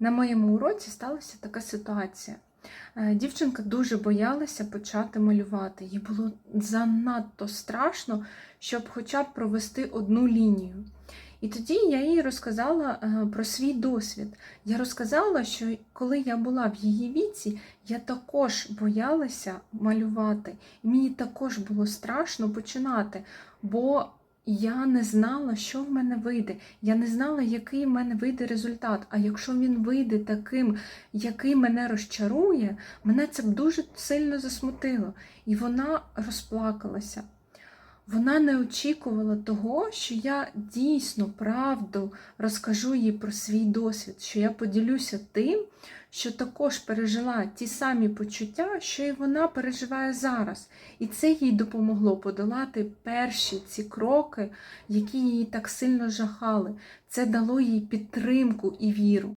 На моєму уроці сталася така ситуація. Е, Дівчинка дуже боялася почати малювати. Їй було занадто страшно, щоб хоча б провести одну лінію. І тоді я їй розказала е, про свій досвід. Я розказала, що коли я була в її віці, я також боялася малювати. Мені також було страшно починати, бо я не знала, що в мене вийде. Я не знала, який в мене вийде результат. А якщо він вийде таким, який мене розчарує, мене це б дуже сильно засмутило. І вона розплакалася. Вона не очікувала того, що я дійсно правду розкажу їй про свій досвід, що я поділюся тим, що також пережила ті самі почуття, що і вона переживає зараз. І це їй допомогло подолати перші ці кроки, які її так сильно жахали. Це дало їй підтримку і віру.